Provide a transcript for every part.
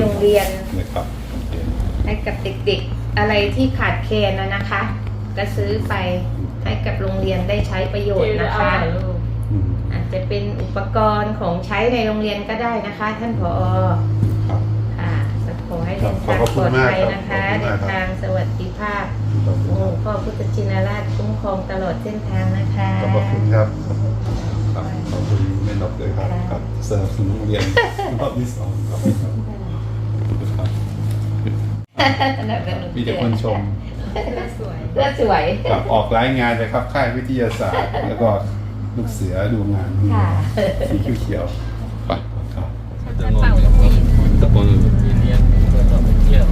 โรงเรียนนะครับโอเคให้กับเด็กๆอะไรที่ขาดแคลนนะนะคะ ก็ซื้อไปให้กับโรงเรียนได้ใช้ประโยชน์นะคะอืมอาจจะเป็นอุปกรณ์ของใช้ในโรงเรียนก็ได้นะคะ ท่านผอครับค่ะขอให้เดินขอบทางคุปลณอดมากภัยครับนะคะขอบคุณเดิมากนครับทางสวัสดิภาพขอบคุณองครับค์พ่อพุทธชินราชคุ้มครองตลอดเส้นทางนะคะขอบคุณครับครับขอบคุณแม่ดอกด้วยครับครับสนับสนุนโรงเรียนรอบที่สองครับ ครับมีแต่คนชมสวยเพื่อสวยกับออกรายงานเลยครับค่ายวิทยาศาสตร์ แล้วก็ลูกเสือดูงานค่ะ สีเขียวๆไปครับจะงงตะโกนเรียนเพื่อต่อไปเที่ยว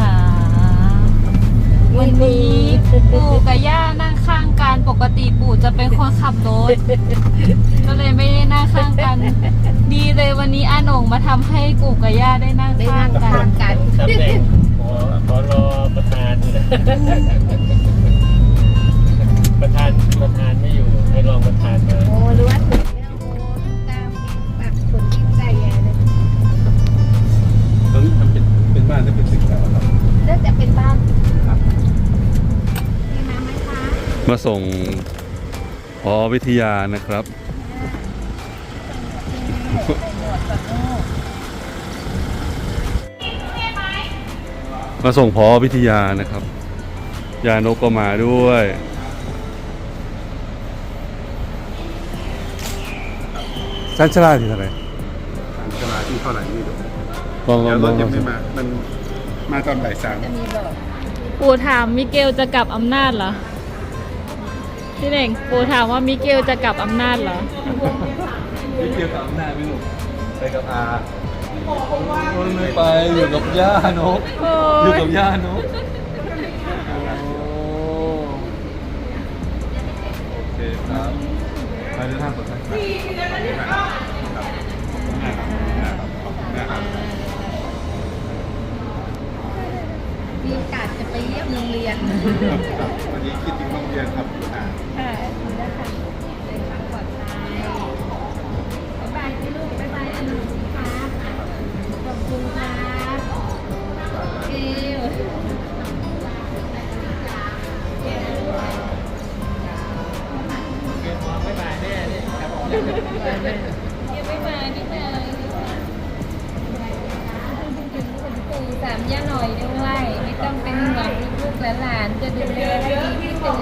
ค่ะวันนี้ ปู่กับย่านั่งข้างกันปกติปู่จะเป็นคนขับรถก็เลยไม่ได้นั่งข้างกัน ดีเลยวันนี้อาหนงมาทำให้ปู่กับย่าได้นั่งได้ข้านั่งกัข้างนกันตำแหน่งขอขอรอประธานประธานประธานไม่อยู่ให้รองประธานมาโอ้รู้ว่าถึงแล้วโอ้ตามแบบคนยิ่งใจใหญ่เลยตอนนี้ทำเป็นเป็นบ้านที่เป็นตึกแถวครับเลือกจะเป็นบ้านครับ มาส่งพอวิทยานะครับ มาส่งพอวิทยานะครับ ยานกก็มาด้วยชั้นชลาที่เท่าไหร่ทางชลาที่เท่าไหร่ไม่รู้ลองลเดี๋อยงวลรอถงยังไม่มา มันมาตอนบ่ายสามจะมีบอกปู่ถามมิเกลจะกลับอำนาจเหรอ พี่เน่งปู่ถามว่ามิเกลจะกลับอำนาจเหรอ ไม่เกี่ยวกับอำนาจไม่รู้ไปกับอาไม่ไปอยู่กับย่านกโอ้อยู่ยกับย่านกโอเคครับไปเดินทางปลอดภั เยี่ยมโรงเรียน วันนี้คิดถึงโรงเรียนครับอ่าค่ะคุณนะคะ สามย่าหน่อยด้วย ไม่ต้องเป็นห่วงลูกๆหลานจะดูแลให้ดีที่สุด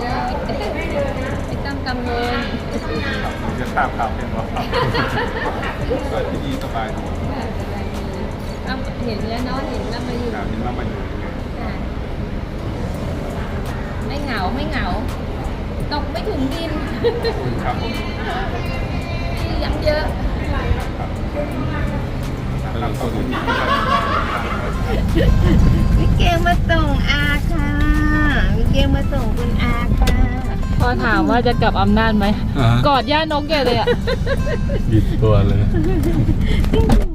ไม่ต้องกังวลจะทราบข่าวเป็นว่าเปิดที่ดีสบายดีเห็นแล้วเนาะเห็นแล้วมาอยู่เห็นว่ามาอยู่ไม่เหงาไม่เหงาตกไม่ถึงดินครับผมยังเยอะครับขอบคุณที่ ถามว่าจะกลับอำนาจไหม อ่ากอดย่านกใหญ่เลยอะ บิดตัวเลย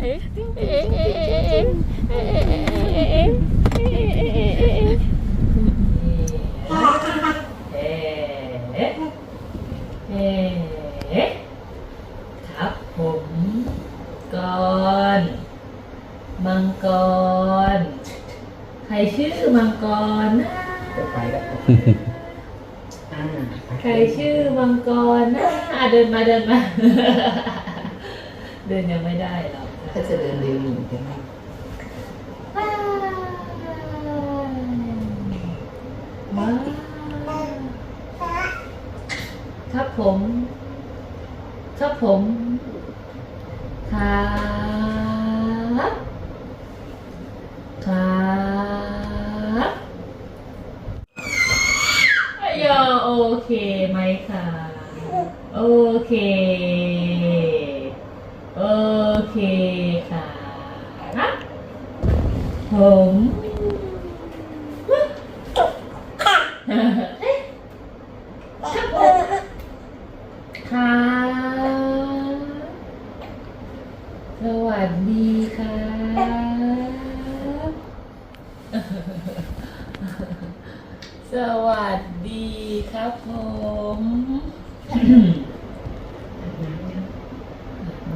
เอ๊ะเอ๊ะเอ๊ะเอ๊ะเอ๊ะเอ๊ะเอ๊ะเอ๊ะเอ๊ะเอ๊ะครับผมกรมังกรใครชื่อมังกรนะใค รชื่อมังกรนะอะเดินมาเดินมา เดินยังไม่ได้หรอกถ้าจะเดินเร็วอยู่ใช่ไหมว้าวครับผมครับผมครับครับยอโอ เคไหมคะโอเค โอเคค่ะผมครับสวัสดีครับสวัสดีครับผม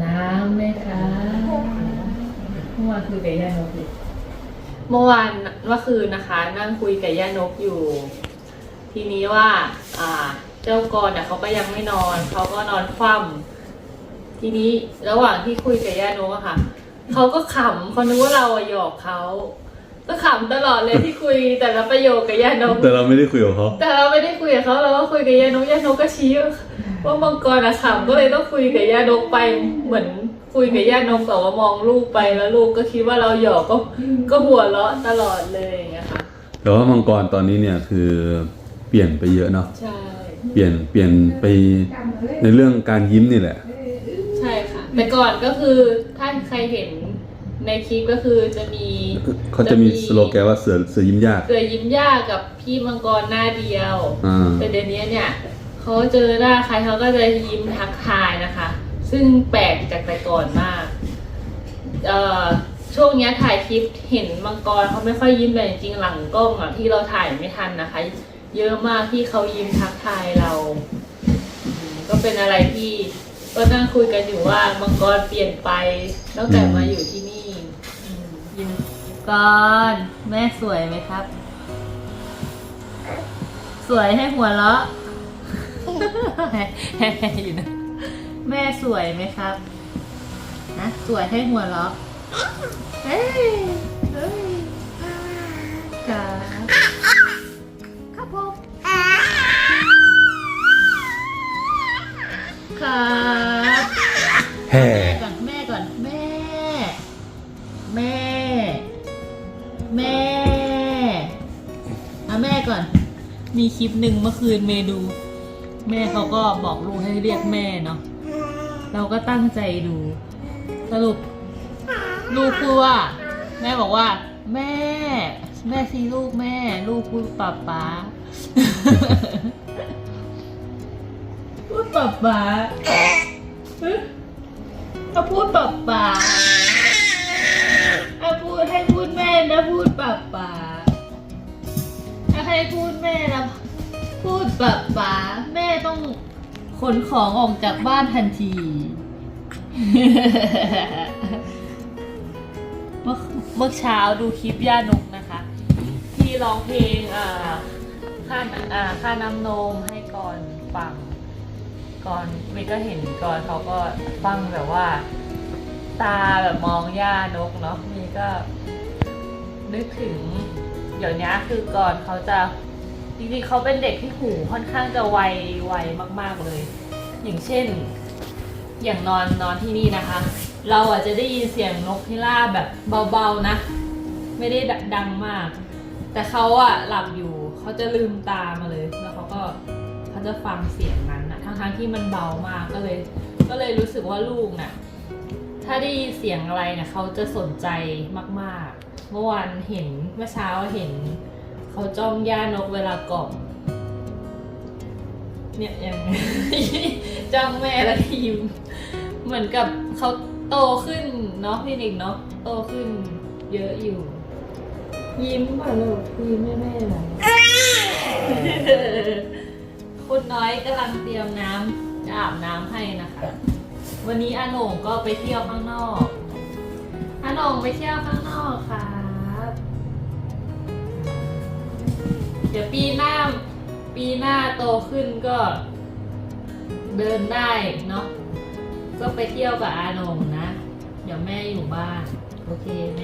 น้ำไหมคะ มื่อวานคุยกับย่านกอยู่เมื่อวานเมื่อคื นนะคะนั่งคุยกับย่านกอยู่ ทีนี้ว่า อ่า เจ้ากรเนี่ยเขาก็ยังไม่นอนเขาก็นอนคว่ำทีนี้ระหว่างที่คุยกับย่านกอะค่ะเขาก็ขำเขานึกว่าเราอะหยอกเขาก็ขำตลอดเลยที่คุยแต่ละประโยคกับย่านก แต่เราไม่ได้คุยกับเขาแต่เราไม่ได้คุยกับเขาเราก็คุยกับยานกยานกก็ชี้ว่ามังกรอะขำก็เลยต้องคุยกับยานกไปเหมือนคุยกับยานกแต่ว่ามองลูกไปแล้วลูกก็คิดว่าเราหยอกก็ก็หัวเราะตลอดเลยอย่างเงี้ยค่ะ แต่ว่ามังกรตอนนี้เนี่ยคือเปลี่ยนไปเยอะเนาะใช่เปลี่ยนเปลี่ยนไปในเรื่องการยิ้มนี่แหละ ใช่ค่ะ แต่ก่อนก็คือถ้าใครเห็นในคลิปก็คือจะมีเขาจะมีสโลแกนว่าเสือเสือยิ้มยากเสือยิ้มยากกับพี่มังกรหน้าเดียวอ่าแต่เดี๋ยวนี้เนี่ยเขาเจอหน้าใครเขาก็จะยิ้มทักทายนะคะ ซึ่งแปลกจากแต่ก่อนมาก เอ่อ ช่วงนี้ถ่ายคลิปเห็นมังกรเขาไม่ค่อยยิ้มแต่จริงหลังกล้องอะที่เราถ่ายไม่ทันนะคะ เยอะมากที่เขายิ้มทักทายเรา ก็เป็นอะไรที่ก็นั่งคุยกันอยู่ว่ามังกรเปลี่ยนไปตั้งแต่มาอยู่ที่นี่ยิ้มก่อนแม่สวยไหมครับ สวยให้หัวเราะอยู่นะแม่สวยไหมครับนะสวยให้หัวเราะ เฮ้ยเฮ้ยครับครับผมครับแห่ก่อนแม่ก่อนแม่ แม่ แม่เอาแม่ก่อน มีคลิปหนึ่งเมื่อคืนเมดู แม่เขาก็บอกลูกให้เรียกแม่เนาะเราก็ตั้งใจดูสรุป ลูกพูดว่า แม่บอกว่า แม่ แม่ซีลูกแม่ ลูกพูดป๊าป๊าพูดป๊าป๊าเขาพูดป๊าป๊าถ้าพูดให้พูดแม่นะพูดป๊าป๊าถ้าให้พูดแม่นะพูดป๊าป๊าแม่ต้องขนของออกจากบ้านทันที เมื่อเช้าดูคลิปย่านกนะคะ ที่ร้องเพลงอ่าค่าอ่าค่าน้ำนมให้ก่อนฟังก่อนมย์ก็เห็นก่อนเขาก็ฟังแบบว่า ตาแบบมองย่านกเนาะมย์ก็นึกถึง เดี๋ยวนี้คือก่อนเขาจะจริงๆเขาเป็นเด็กที่หูค่อนข้างจะไวไวมาก ๆเลย อย่างเช่น อย่างนอนนอนที่นี่นะคะ เราอาจจะได้ยินเสียงนกพิราบแบบเบาๆนะ ไม่ได้ดังมาก แต่เขาอะหลับอยู่เขาจะลืมตามาเลย แล้วเขาก็เขาจะฟังเสียงนั้นนะทั้งๆที่มันเบามากก็เลย ก็เลยรู้สึกว่าลูกน่ะถ้าได้ยินเสียงอะไรเนี่ยเขาจะสนใจมากๆ เมื่อวานเห็นเมื่อเช้าเห็นเขาจ้องย่านกเวลากล่อมเนี่ยยังจ้องแม่แล้วก็ยิ้มเหมือนกับเขา โตขึ้นเนาะพี่นิกเนาะโตขึ้นเยอะอยู่ ยิ้มป่ะลูกยิ้มแม่แม่หน่อยคุณน้อยกำลังเตรียมน้ำจะอาบน้ำให้นะคะ วันนี้อาโหน่งก็ไปเที่ยวข้างนอกอาโหน่งไปเที่ยวข้างนอกครับเดี๋ยวปีหน้าปีหน้าโตขึ้นก็เดินได้เนาะ ก็ไปเที่ยวกับอาโหน่งนะ เดี๋ยวแม่อยู่บ้าน โอเคไหม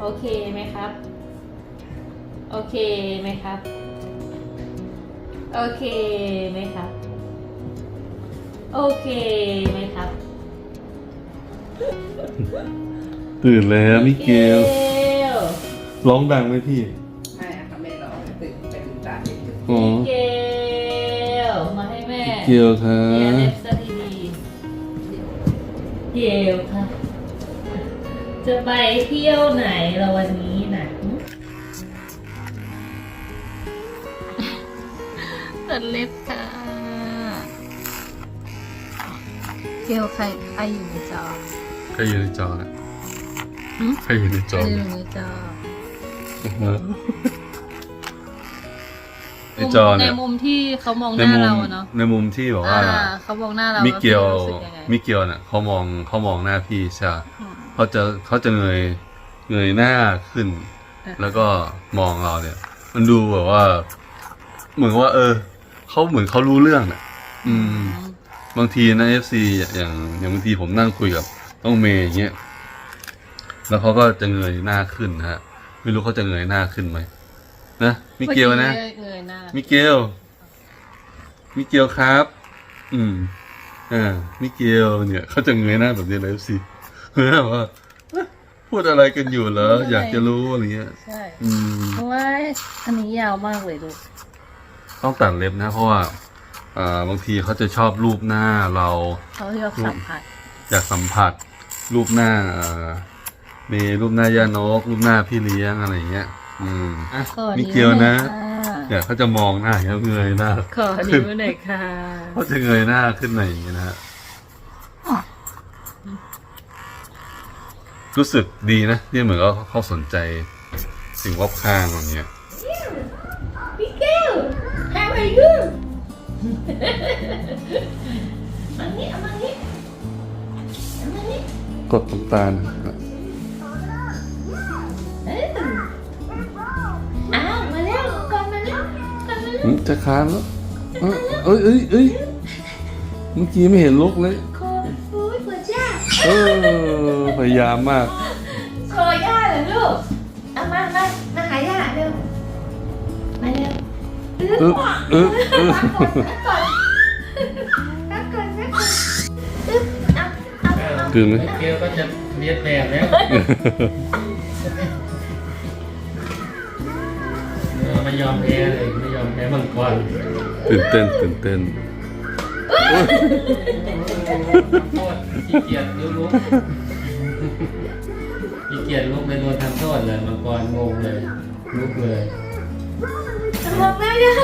โอเคไหมครับ โอเคไหมครับ โอเคไหมครับ โอเคไหมครับตื่นแล้วมิเกลเกลร้องดังไหมพี่ไม่อะค่ะไม่ร้องตื่นไปตื่นตาเด็กอยู่อ๋อเกลมาให้แม่เกลครัเรียนบ เล็บซะดีๆเกลค่ะ จะไปเที่ยวไหนเราวันนี้นะตัดเล็บค่ะ เกลใครใครอยู่ในจอใครอยู่ในจอนะหืมใครอยู่ในจใครออยู่ในจอ ในจอเนี่ยในมุมที่เขามองหในน้ามุมเราอะเนาะในมุมที่บอกว่า อ่าเขามองหน้าเรามิเกลแล้วพี่รู้สึกยังไงมิเกลน่ะเขามองเขามองหน้าพี่ใช่ปะอืม เขาจะเขาจะเงยเงยหน้าขึ้นแล้วก็มองเราเนี่ย มันดูแบบว่า เหมือนกับว่า เออเขาเหมือนเขารู้เรื่องน่ะ อืม บางทีนะเอฟซีอย่างอย่างบางทีผมนั่งคุยกับน้องเมย์อย่างเงี้ยแล้วเขาก็จะเงยหน้าขึ้นนะฮะไม่รู้เขาจะเงยหน้าขึ้นไหม นะมิเกลนะเงยหน้ามิเกลมิเกลครับ อืมอ่ามิเกลเนี่ยเขาจะเงยหน้าแบบนี้เลยสิเงยหน้าแบบว่าเอ๊ะพูดอะไรกันอยู่เหรออยากจะรู้อะไรเงี้ยใช่อืมเพราะว่าอันนี้ยาวมากเลยลูกต้องตัดเล็บนะ เพราะว่าอ่าบางทีเขาจะชอบรูปหน้าเราเขาอยากสัมผัสอยากสัมผัส รูปหน้าเอ่อมีรูปหน้าย่านกรูปหน้าพี่เลี้ยงอะไรเงี้ย อืมอะขอมินิ้วเกลนะหอยค่ะอยากเขาจะมองหน้าแล้วเงยหน้าขอนิ้วหน่อยค่ะเขาจะเงยหน้าขึ้นมาอย่างนี้นะฮะรู้สึกดีนะที่เหมือนว่าเขาสนใจสิ่งรอบข้างอย่างเงี้ยมิเกล how are you มันนี่เอามันนี่เอามันนี่กดตรงตาล จะค้านแล้วเอ้ยเอ้ยเอ้ยเมื่อกี้ไม่เห็นลุกเลยโคโอ้ยปวดจ้าเออพยายามมากโชว์ย่าเหรอลูกเอามามามาหาย่าเร็วมาเร็วอึ๊บอึ๊บอึ๊บนักก่อนนักก่อนอึ๊บเอาเอาเอาคือไหม เกลก็จะเรียนแบบแล้ว ยอมแพ้เลยไม่ยอมแพ้มังกรตื่นเต้นตื่นเต้นโทษขี้เกียจลุกขี้เกียจลุกเลยโดนทำโทษเลยมังกรงงเลยลุกเลยมองหน้าย่า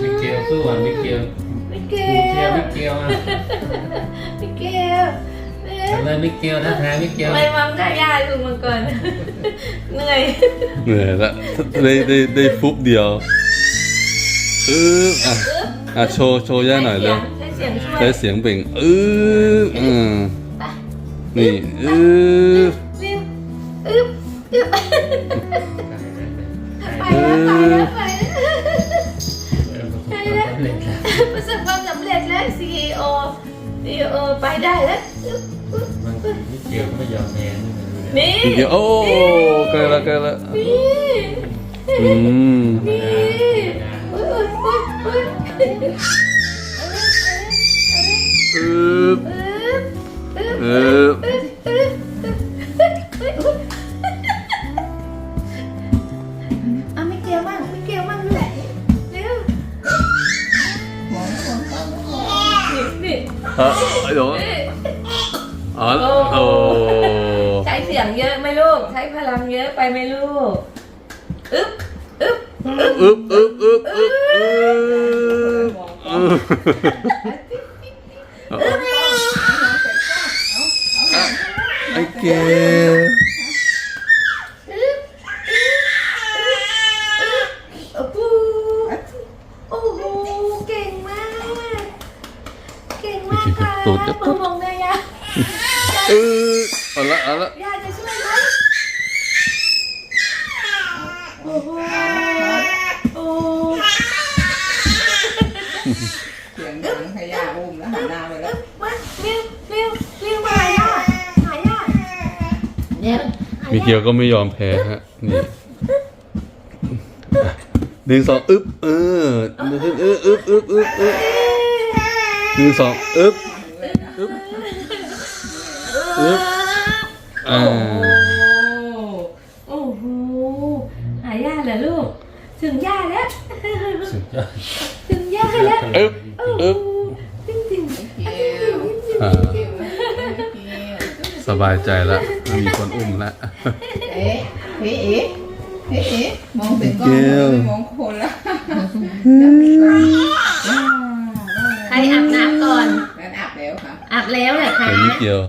มิเกลสู้อะมิเกลมิเกมิเกลลมิเกลอะมิเกลเอ๊ะ ทำเลยมิเกลถ้าแพ้มิเกลไม่มองหน้าย่าลูกมาก่อนเหนื่อยเหนื่อยละได้ได้ได้ฟุบเดียวอึ๊บอะอะโชว์โชว์ย่าหน่อยเร็วใช้เสียงช่วยใช้เสียงเบ่งอึ๊บอืมนี่อึ๊บเร็วอึ๊บอึ๊บไปแล้วไปแล้วไปแล้วประสบความสำเร็จแล้ว CEO CEO ไปได้แล้ว อึ๊บอึ๊บบางทีมิเกลก็ไม่ยอมแพ้นี่นี่เดี๋ยวโอ้ใกล้ละใกล้ละนี่อืม นี่อุ๊ยอุ๊ยอุ๊ยอุ๊ย อึ๊บอึ๊บอึ๊บอึ๊บอึ๊บไอ้เกอึ๊บโอ้โหโอ้โหเก่งมากเก่งมากค่ะตูดจะมองมองเลยอะอึ๊บเอาละเอาละ ย่าจะช่วยไหมโอ้โหโอ้ เสียงดังให้ย่าอุ้มแล้วหันหน้าไปแล้ว มาเร็วเร็วเร็วมาหาย่าหาย่าเร็วหา มีย่าเกียวก็ไม่ยอมแพ้ฮะ นี่หนึ่งสองอึ๊บเออหนึ่งอึ๊บอึ๊บอึ๊บอึ๊บอึ๊บหนึ่งสองอึ๊บอึ๊บอึ๊บอ่าโอ้โหหาย่าเหรอลูก ถึงย่าแล้วสุดยอดถึงย่าแล้วอึ๊บโอ้โหอึ๊บจริงจริงเกลอ่าเกลเกลสบายใจแล้ว มีคนอุ้มแล้วเอ๊ะเอ๊ะเอ๊ะเอ๊ะเอ๊ะมองถึงกล้องเกลไม่มองคนละใครอาบน้ำก่อนนั่นอาบแล้วค่ะ อาบแล้วเหรอคะเห็นมิเกียว